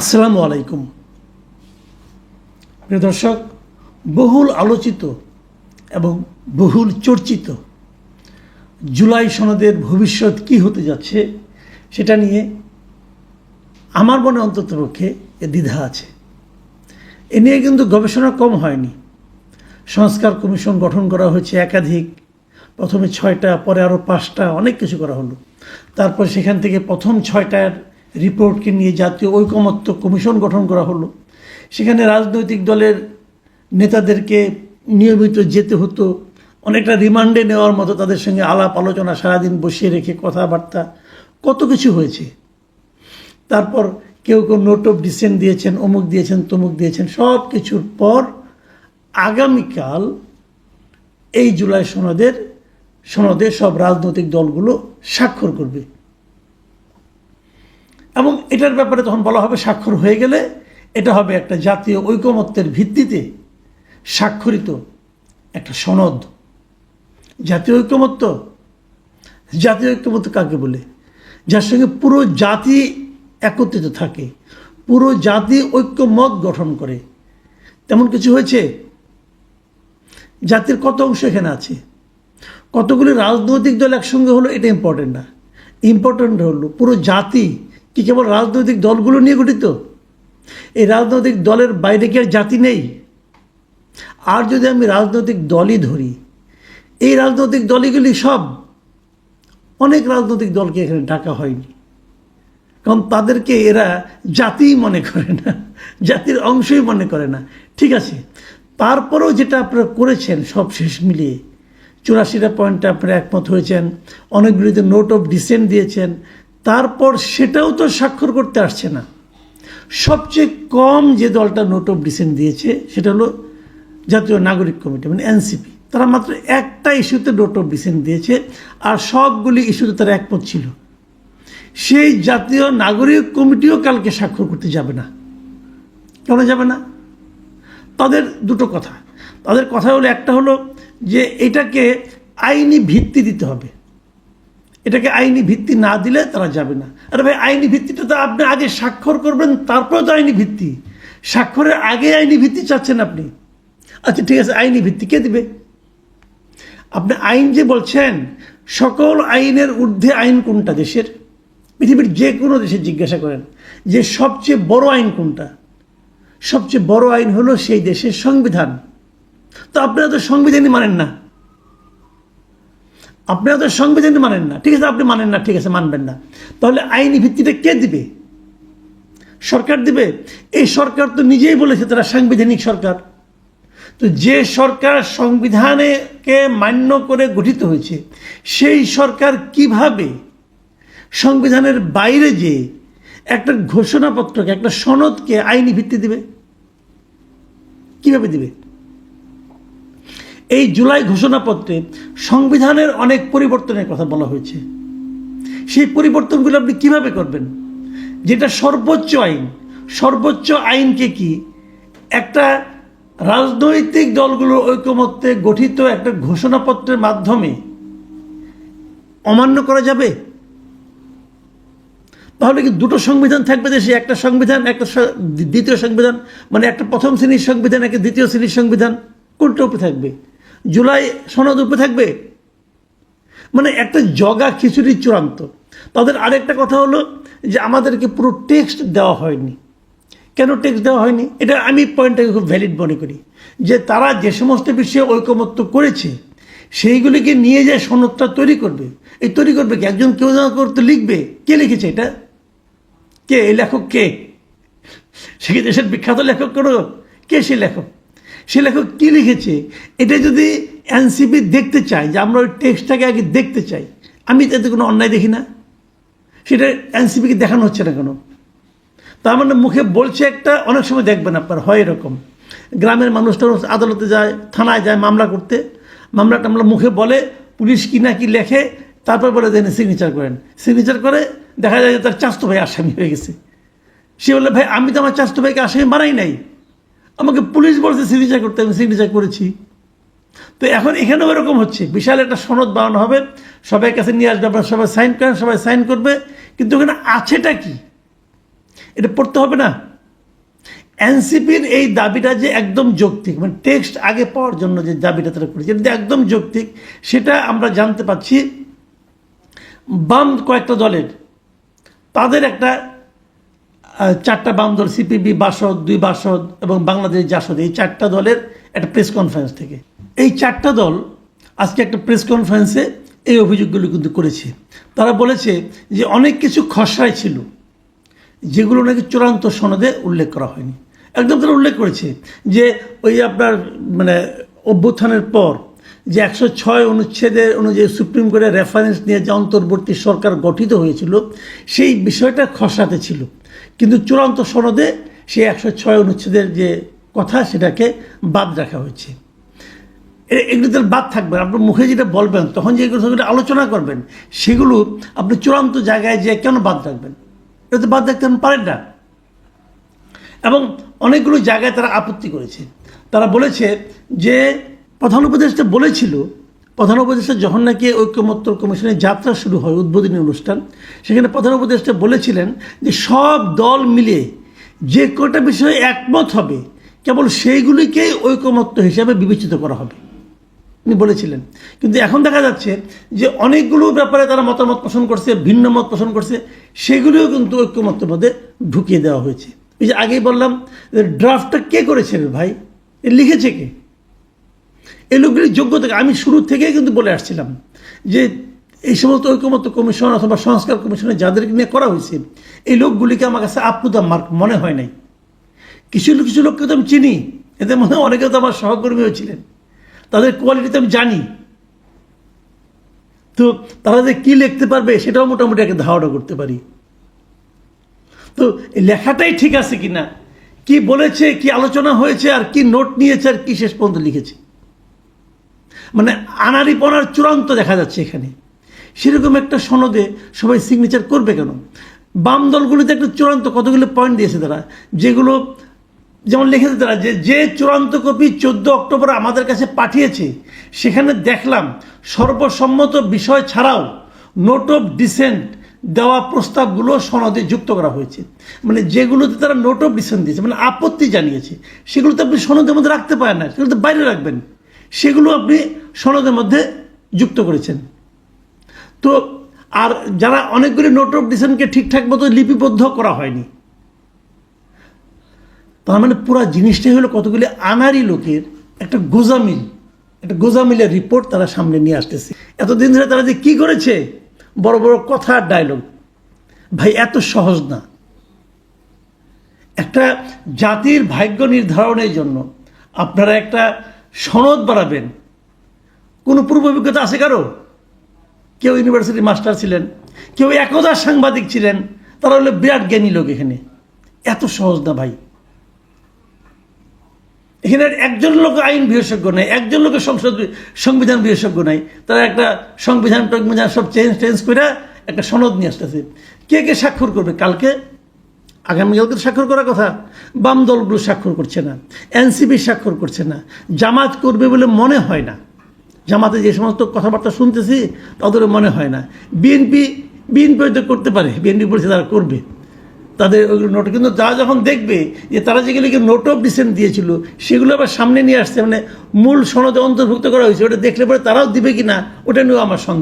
আসসালামু আলাইকুম। প্রিয় দর্শক, বহুল আলোচিত এবং বহুল চর্চিত জুলাই সনদের ভবিষ্যৎ কি হতে যাচ্ছে সেটা নিয়ে আমার মনে অন্তত অন্ততপক্ষে এ দ্বিধা আছে। এ নিয়ে কিন্তু গবেষণা কম হয়নি। সংস্কার কমিশন গঠন করা হয়েছে একাধিক। প্রথমে ছয়টা, পরে আরও পাঁচটা, অনেক কিছু করা হলো। তারপর সেখান থেকে প্রথম ছয়টার রিপোর্টকে নিয়ে জাতীয় ঐকমত্য কমিশন গঠন করা হলো। সেখানে রাজনৈতিক দলের নেতাদেরকে নিয়মিত যেতে হতো। অনেকটা রিমান্ডে নেওয়ার মতো তাদের সঙ্গে আলাপ আলোচনা সারাদিন বসিয়ে রেখে কথাবার্তা কত কিছু হয়েছে। তারপর কেউ কেউ নোট অফ ডিসেন্ট দিয়েছেন, অমুক দিয়েছেন, তমুক দিয়েছেন, সব কিছুর পর আগামীকাল এই জুলাই সনদের, সনদে সব রাজনৈতিক দলগুলো স্বাক্ষর করবে। এটার ব্যাপারে তখন বলা হবে স্বাক্ষর হয়ে গেলে এটা হবে একটা জাতীয় ঐকমত্যের ভিত্তিতে স্বাক্ষরিত একটা সনদ। জাতীয় ঐকমত্য? জাতীয় ঐক্যমত্য কাকে বলে? যার সঙ্গে পুরো জাতি একত্রিত থাকে, পুরো জাতি ঐক্যমত গঠন করে। তেমন কিছু হয়েছে? জাতির কত অংশ এখানে আছে? কতগুলি রাজনৈতিক দল একসঙ্গে হলো, এটা ইম্পর্টেন্ট না। ইম্পর্টেন্ট হলো পুরো জাতি কি কেবল রাজনৈতিক দলগুলো নিয়ে গঠিত, এই রাজনৈতিক দলের বাইরে কি আর জাতি নেই? আর যদি আমি রাজনৈতিক দলই ধরি, এই রাজনৈতিক দলগুলি সব অনেক রাজনৈতিক দলকে এখানে ডাকা হয়নি। কারণ তাদেরকে এরা জাতিই মনে করে না, জাতির অংশই মনে করে না। ঠিক আছে, তারপরেও যেটা আপনারা করেছেন সব শেষ মিলিয়ে, চুরাশিটা পয়েন্টে আপনারা একমত হয়েছেন, অনেকগুলিতে নোট অফ ডিসেন্ট দিয়েছেন তারপর সেটাও তো স্বাক্ষর করতে আসছে না। সবচেয়ে কম যে দলটা নোট অফ ডিসেন্ট দিয়েছে, সেটা হলো জাতীয় নাগরিক কমিটি মানে এনসিপি তারা মাত্র একটা ইস্যুতে নোট অফ ডিসেন্ট দিয়েছে, আর সবগুলি ইস্যুতে তারা একমত ছিল। সেই জাতীয় নাগরিক কমিটিও কালকে স্বাক্ষর করতে যাবে না। কেন যাবে না? তাদের দুটো কথা। তাদের কথা হলো, একটা হলো যে এটাকে আইনি ভিত্তি দিতে হবে। এটাকে আইনি ভিত্তি না দিলে তারা যাবে না। আরে ভাই, আইনি ভিত্তিটা তো আপনি আগে স্বাক্ষর করবেন তারপরে তো আইনি ভিত্তি। স্বাক্ষরের আগে আইনি ভিত্তি চাচ্ছেন আপনি। আচ্ছা ঠিক আছে, আইনি ভিত্তি কে দিবে? আপনি আইন যে বলছেন, সকল আইনের ঊর্ধ্বে আইন কোনটা দেশের? পৃথিবীর যে কোনো দেশে জিজ্ঞাসা করেন যে সবচেয়ে বড় আইন কোনটা? সবচেয়ে বড় আইন হলো সেই দেশের সংবিধান। তো আপনারা তো সংবিধানই মানেন না। আপনারা তো সংবিধানই মানেন না। ঠিক আছে, আপনি মানেন না, ঠিক আছে, মানবেন না। তাহলে আইনি ভিত্তিটা কে দিবে? সরকার দিবে? এই সরকার তো নিজেই বলেছে তারা সাংবিধানিক সরকার। তো যে সরকার সংবিধানেকে মান্য করে গঠিত হয়েছে, সেই সরকার কীভাবে সংবিধানের বাইরে যে একটা ঘোষণাপত্রকে, একটা সনদকে আইনি ভিত্তি দিবে? কীভাবে দিবে? এই জুলাই ঘোষণাপত্রে সংবিধানের অনেক পরিবর্তনের কথা বলা হয়েছে। সেই পরিবর্তনগুলো আপনি কীভাবে করবেন? যেটা সর্বোচ্চ আইন, সর্বোচ্চ আইনকে কি একটা রাজনৈতিক দলগুলোর ঐকমত্যে গঠিত একটা ঘোষণাপত্রের মাধ্যমে অমান্য করা যাবে? তাহলে কি দুটো সংবিধান থাকবে দেশে একটা সংবিধান, একটা দ্বিতীয় সংবিধান মানে একটা প্রথম শ্রেণির সংবিধান, একটা দ্বিতীয় শ্রেণির সংবিধান? কোনটা উপরে থাকবে? জুলাই সনদ উপরে থাকবে? মানে একটা জগা খিচুড়ি চূড়ান্ত। তাদের আরেকটা কথা হলো যে আমাদেরকে পুরো টেক্সট দেওয়া হয়নি। কেন টেক্সট দেওয়া হয়নি? এটা আমি পয়েন্টটাকে খুব ভ্যালিড মনে করি। যে তারা যে সমস্ত বিষয়ে ঐকমত্য করেছে, সেইগুলিকে নিয়ে যায় সনদটা তৈরি করবে, এই তৈরি করবে কি? একজন কেউ না করতে লিখবে? কে লিখেছে এটা? কে? এই লেখক কে? সে দেশের বিখ্যাত লেখক কোনো? কে সে লেখক? সে লেখক কি লিখেছে? এটা যদি এনসিপি দেখতে চায় যে আমরা ওই টেক্সটটাকে আগে দেখতে চাই, আমি তাতে কোনো অন্যায় দেখি না। সেটা এনসিপিকে দেখানো হচ্ছে না কেন? তার মানে মুখে বলছে একটা, অনেক সময় দেখবেন আপনার, হয় এরকম। গ্রামের মানুষ আদালতে যায়, থানায় যায় মামলা করতে। মামলা টামলা মুখে বলে, পুলিশ কি না কি লেখে, তারপর বলে দেন সিগনেচার করেন। সিগনেচার করে দেখা যায় যে তার চাস্তো ভাই আসামি হয়ে গেছে। সে বলে ভাই, আমি তো আমার চাস্তো ভাইকে আসামি মারাই নাই। আমাকে পুলিশ বলছে সিগনেচার করতে, আমি সিগনেচার করেছি। তো এখন এখানেও এরকম হচ্ছে। বিশাল একটা সনদ বানানো হবে। সবাই কাছে নিয়ে আসবে, আপনারা সবাই সাইন করেন, সবাই সাইন করবে। কিন্তু ওখানে আছেটা কি? এটা পড়তে হবে না। এনসিপির এই দাবিটা যে একদম যৌক্তিক মানে টেক্সট আগে পাওয়ার জন্য যে দাবিটা তারা করেছে, এটা একদম যৌক্তিক, সেটা আমরা জানতে পাচ্ছি বাম কয়েকটা দলের, তাদের একটা চারটা বাম দল সিপিবি বাসদ, দুই বাসদ এবং বাংলাদেশ জাসদ, এই চারটা দলের একটা প্রেস কনফারেন্স থেকে। এই চারটা দল আজকে একটা প্রেস কনফারেন্সে এই অভিযোগগুলো কিন্তু করেছে। তারা বলেছে যে অনেক কিছু খসড়ায় ছিল, যেগুলো নাকি চূড়ান্ত সনদে উল্লেখ করা হয়নি। একদম তারা উল্লেখ করেছে যে ওই আপনার মানে অভ্যুত্থানের পর যে একশো ছয় অনুচ্ছেদের অনুযায়ী সুপ্রিম কোর্টের রেফারেন্স নিয়ে যে অন্তর্বর্তী সরকার গঠিত হয়েছিল, সেই বিষয়টা খসাতে ছিল। কিন্তু চূড়ান্ত সনদে সেই একশো ছয় অনুচ্ছেদের যে কথা সেটাকে বাদ রাখা হয়েছে। এগুলো তাহলে বাদ থাকবে আপনার মুখে যেটা বলবেন, তখন যে সেগুলো আলোচনা করবেন, সেগুলো আপনি চূড়ান্ত জায়গায় যে কেন বাদ রাখবেন? এটা তো বাদ রাখতে পারেন না। এবং অনেকগুলো জায়গায় তারা আপত্তি করেছে। তারা বলেছে যে প্রধান উপদেষ্টা বলেছিল প্রধান উপদেষ্টা যখন নাকি ঐক্যমত্য কমিশনের যাত্রা শুরু হয়, উদ্বোধনী অনুষ্ঠান, সেখানে প্রধান উপদেষ্টা বলেছিলেন যে সব দল মিলে যে কটা বিষয়ে একমত হবে, কেবল সেইগুলিকেই ঐকমত্য হিসাবে বিবেচিত করা হবে। উনি বলেছিলেন। কিন্তু এখন দেখা যাচ্ছে যে অনেকগুলো ব্যাপারে তারা মতামত পোষণ করছে, ভিন্ন মত পোষণ করছে, সেগুলিও কিন্তু ঐক্যমত্যের মধ্যে ঢুকিয়ে দেওয়া হয়েছে। এই যে আগেই বললাম ড্রাফটটা কে করেছে ভাই? লিখেছে কে? এই লোকগুলির যোগ্যতা? আমি শুরু থেকেই কিন্তু বলে আসছিলাম যে এই সমস্ত ঐক্যমত্য কমিশন অথবা সংস্কার কমিশনে যাদেরকে নিয়ে করা হয়েছে, এই লোকগুলিকে আমার কাছে আপ্লুতা মার্ক মনে হয় নাই। কিছু কিছু লোককে তো আমি চিনি, এদের মধ্যে অনেকে তো আমার সহকর্মীও ছিলেন। তাদের কোয়ালিটি তো আমি জানি। তো তারা যে কী লিখতে পারবে সেটাও মোটামুটি একটা ধারণা করতে পারি। তো লেখাটাই ঠিক আছে কি না কি বলেছে, কি আলোচনা হয়েছে, আর কি নোট নিয়েছে, আর কি শেষ পর্যন্ত লিখেছে। মানে আনারিপনার চূড়ান্ত দেখা যাচ্ছে এখানে। সেরকম একটা সনদে সবাই সিগনেচার করবে কেন? বাম দলগুলিতে একটা চূড়ান্ত কতগুলো পয়েন্ট দিয়েছে তারা? যেগুলো যেমন লিখেছে তারা যে যে চূড়ান্ত কপি চোদ্দ অক্টোবর আমাদের কাছে পাঠিয়েছে, সেখানে দেখলাম সর্বসম্মত বিষয় ছাড়াও নোট অফ ডিসেন্ট দেওয়া প্রস্তাবগুলো সনদে যুক্ত করা হয়েছে। মানে যেগুলোতে তারা নোট অফ ডিসেন্ট দিয়েছে মানে আপত্তি জানিয়েছে সেগুলো তো আপনি সনদের মধ্যে রাখতে পারেন না সেগুলো তো বাইরে রাখবেন। সেগুলো আপনি সনদের মধ্যে যুক্ত করেছেন। তো আর যারা অনেকগুলি নোট অফ ডিসেন্টকে ঠিকঠাক মতো লিপিবদ্ধ করা হয়নি, তার মানে পুরো জিনিসটাই হলো কতগুলি আনারি লোকের একটা গোজামিল, একটা গোজামিলের রিপোর্ট তারা সামনে নিয়ে আসতেছে। এতদিন ধরে তারা যে কি করেছে? বড় বড় কথা ডায়লগ ভাই, এত সহজ না। একটা জাতির ভাগ্য নির্ধারণের জন্য আপনারা একটা সনদ বাড়াবেন। কোনো পূর্ব অভিজ্ঞতা আছে কারও? কেউ ইউনিভার্সিটি মাস্টার ছিলেন, কেউ একদা সাংবাদিক ছিলেন, তারা হলো বিরাট জ্ঞানী লোক এখানে। এত সহজ না ভাই। এখানে একজন লোক আইন বিশেষজ্ঞ নেই, একজন লোকের সংসদ সংবিধান বিশেষজ্ঞ নাই। তারা একটা সংবিধান টংবিধান সব চেঞ্জ টেঞ্জ করে একটা সনদ নিয়ে আসতেছে। কে কে স্বাক্ষর করবে? কালকে আগামীকালকে তো স্বাক্ষর করার কথা। বাম দলগুলো স্বাক্ষর করছে না। এনসিপি স্বাক্ষর করছে না। জামাত করবে বলে মনে হয় না। জামাতে যে সমস্ত কথাবার্তা শুনতেছি, তাদেরও মনে হয় না। বিএনপি বিএনপি হয়তো করতে পারে। বিএনপি বলছে তারা করবে। তাদের ওইগুলো নোট, কিন্তু তারা যখন দেখবে যে তারা যেগুলিকে নোট অফ ডিসেন্ট দিয়েছিল, সেগুলো আবার সামনে নিয়ে আসছে মানে মূল সনদে অন্তর্ভুক্ত করা হয়েছে, ওটা দেখলে পরে তারাও দিবে কি না ওটা নিয়েও আমার সন্দেহ।